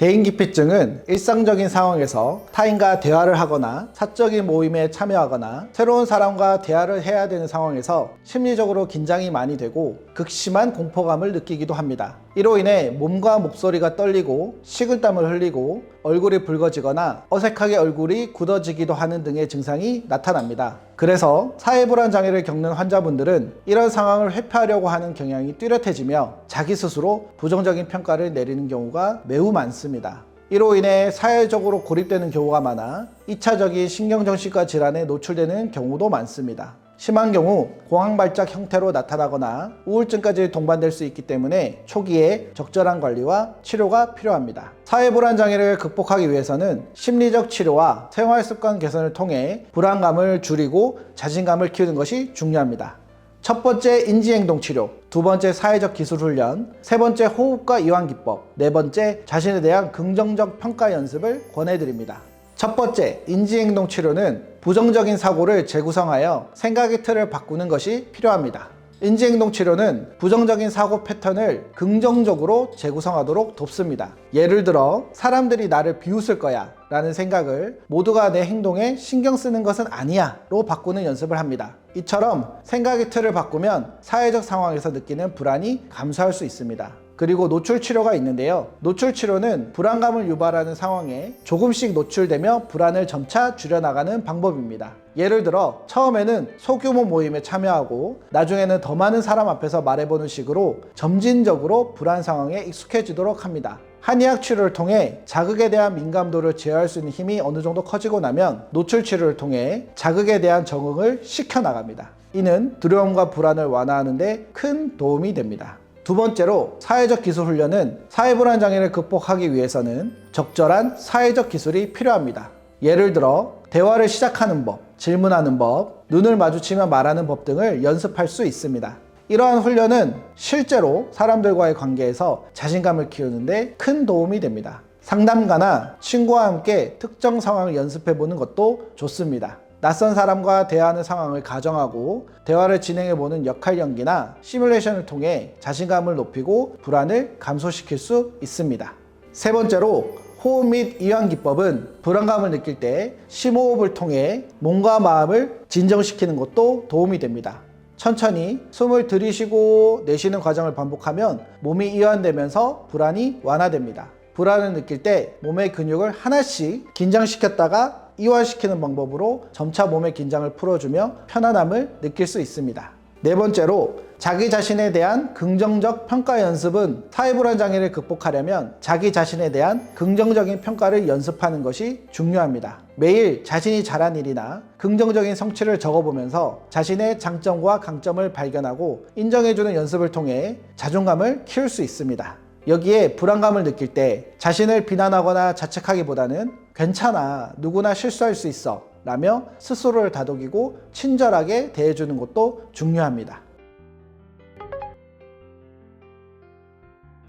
대인기피증은 일상적인 상황에서 타인과 대화를 하거나 사적인 모임에 참여하거나 새로운 사람과 대화를 해야 되는 상황에서 심리적으로 긴장이 많이 되고 극심한 공포감을 느끼기도 합니다. 이로 인해 몸과 목소리가 떨리고 식은땀을 흘리고 얼굴이 붉어지거나 어색하게 얼굴이 굳어지기도 하는 등의 증상이 나타납니다. 그래서 사회불안 장애를 겪는 환자분들은 이런 상황을 회피하려고 하는 경향이 뚜렷해지며 자기 스스로 부정적인 평가를 내리는 경우가 매우 많습니다. 이로 인해 사회적으로 고립되는 경우가 많아 2차적인 신경정신과 질환에 노출되는 경우도 많습니다. 심한 경우 공황발작 형태로 나타나거나 우울증까지 동반될 수 있기 때문에 초기에 적절한 관리와 치료가 필요합니다. 사회불안 장애를 극복하기 위해서는 심리적 치료와 생활습관 개선을 통해 불안감을 줄이고 자신감을 키우는 것이 중요합니다. 첫 번째 인지행동 치료, 두 번째 사회적 기술 훈련, 세 번째 호흡과 이완 기법, 네 번째 자신에 대한 긍정적 평가 연습을 권해드립니다. 첫 번째 인지행동 치료는 부정적인 사고를 재구성하여 생각의 틀을 바꾸는 것이 필요합니다. 인지행동 치료는 부정적인 사고 패턴을 긍정적으로 재구성하도록 돕습니다. 예를 들어 사람들이 나를 비웃을 거야 라는 생각을 모두가 내 행동에 신경 쓰는 것은 아니야 로 바꾸는 연습을 합니다. 이처럼 생각의 틀을 바꾸면 사회적 상황에서 느끼는 불안이 감소할 수 있습니다. 그리고 노출 치료가 있는데요. 노출 치료는 불안감을 유발하는 상황에 조금씩 노출되며 불안을 점차 줄여나가는 방법입니다. 예를 들어 처음에는 소규모 모임에 참여하고 나중에는 더 많은 사람 앞에서 말해보는 식으로 점진적으로 불안 상황에 익숙해지도록 합니다. 한의학 치료를 통해 자극에 대한 민감도를 제어할 수 있는 힘이 어느 정도 커지고 나면 노출 치료를 통해 자극에 대한 적응을 시켜 나갑니다. 이는 두려움과 불안을 완화하는 데 큰 도움이 됩니다. 두 번째로 사회적 기술 훈련은 사회불안 장애를 극복하기 위해서는 적절한 사회적 기술이 필요합니다. 예를 들어 대화를 시작하는 법, 질문하는 법, 눈을 마주치며 말하는 법 등을 연습할 수 있습니다. 이러한 훈련은 실제로 사람들과의 관계에서 자신감을 키우는데 큰 도움이 됩니다. 상담가나 친구와 함께 특정 상황을 연습해 보는 것도 좋습니다. 낯선 사람과 대화하는 상황을 가정하고 대화를 진행해 보는 역할 연기나 시뮬레이션을 통해 자신감을 높이고 불안을 감소시킬 수 있습니다. 세 번째로 호흡 및 이완 기법은 불안감을 느낄 때 심호흡을 통해 몸과 마음을 진정시키는 것도 도움이 됩니다. 천천히 숨을 들이쉬고 내쉬는 과정을 반복하면 몸이 이완되면서 불안이 완화됩니다. 불안을 느낄 때 몸의 근육을 하나씩 긴장시켰다가 이완시키는 방법으로 점차 몸의 긴장을 풀어주며 편안함을 느낄 수 있습니다. 네 번째로 자기 자신에 대한 긍정적 평가 연습은 사회불안 장애를 극복하려면 자기 자신에 대한 긍정적인 평가를 연습하는 것이 중요합니다. 매일 자신이 잘한 일이나 긍정적인 성취를 적어보면서 자신의 장점과 강점을 발견하고 인정해주는 연습을 통해 자존감을 키울 수 있습니다. 여기에 불안감을 느낄 때 자신을 비난하거나 자책하기보다는 괜찮아, 누구나 실수할 수 있어 라며 스스로를 다독이고 친절하게 대해주는 것도 중요합니다.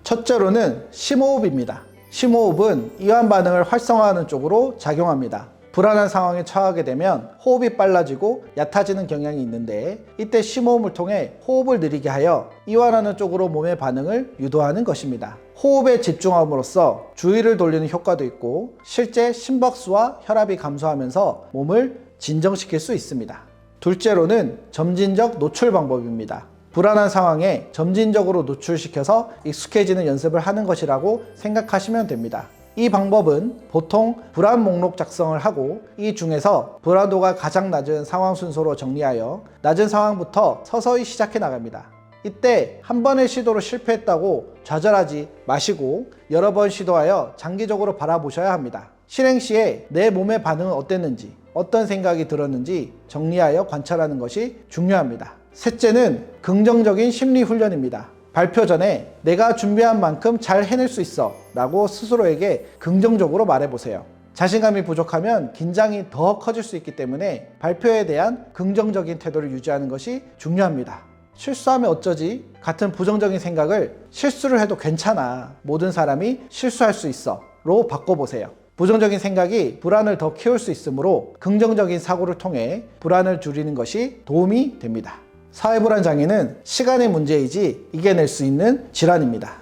첫째로는 심호흡입니다. 심호흡은 이완 반응을 활성화하는 쪽으로 작용합니다. 불안한 상황에 처하게 되면 호흡이 빨라지고 얕아지는 경향이 있는데 이때 심호흡을 통해 호흡을 느리게 하여 이완하는 쪽으로 몸의 반응을 유도하는 것입니다. 호흡에 집중함으로써 주의를 돌리는 효과도 있고 실제 심박수와 혈압이 감소하면서 몸을 진정시킬 수 있습니다. 둘째로는 점진적 노출 방법입니다. 불안한 상황에 점진적으로 노출시켜서 익숙해지는 연습을 하는 것이라고 생각하시면 됩니다. 이 방법은 보통 불안 목록 작성을 하고 이 중에서 불안도가 가장 낮은 상황 순서로 정리하여 낮은 상황부터 서서히 시작해 나갑니다. 이때 한 번의 시도로 실패했다고 좌절하지 마시고 여러 번 시도하여 장기적으로 바라보셔야 합니다. 실행 시에 내 몸의 반응은 어땠는지, 어떤 생각이 들었는지 정리하여 관찰하는 것이 중요합니다. 셋째는 긍정적인 심리 훈련입니다. 발표 전에 내가 준비한 만큼 잘 해낼 수 있어 라고 스스로에게 긍정적으로 말해보세요. 자신감이 부족하면 긴장이 더 커질 수 있기 때문에 발표에 대한 긍정적인 태도를 유지하는 것이 중요합니다. 실수하면 어쩌지? 같은 부정적인 생각을 실수를 해도 괜찮아. 모든 사람이 실수할 수 있어. 로 바꿔보세요. 부정적인 생각이 불안을 더 키울 수 있으므로 긍정적인 사고를 통해 불안을 줄이는 것이 도움이 됩니다. 사회불안 장애는 시간의 문제이지 이겨낼 수 있는 질환입니다.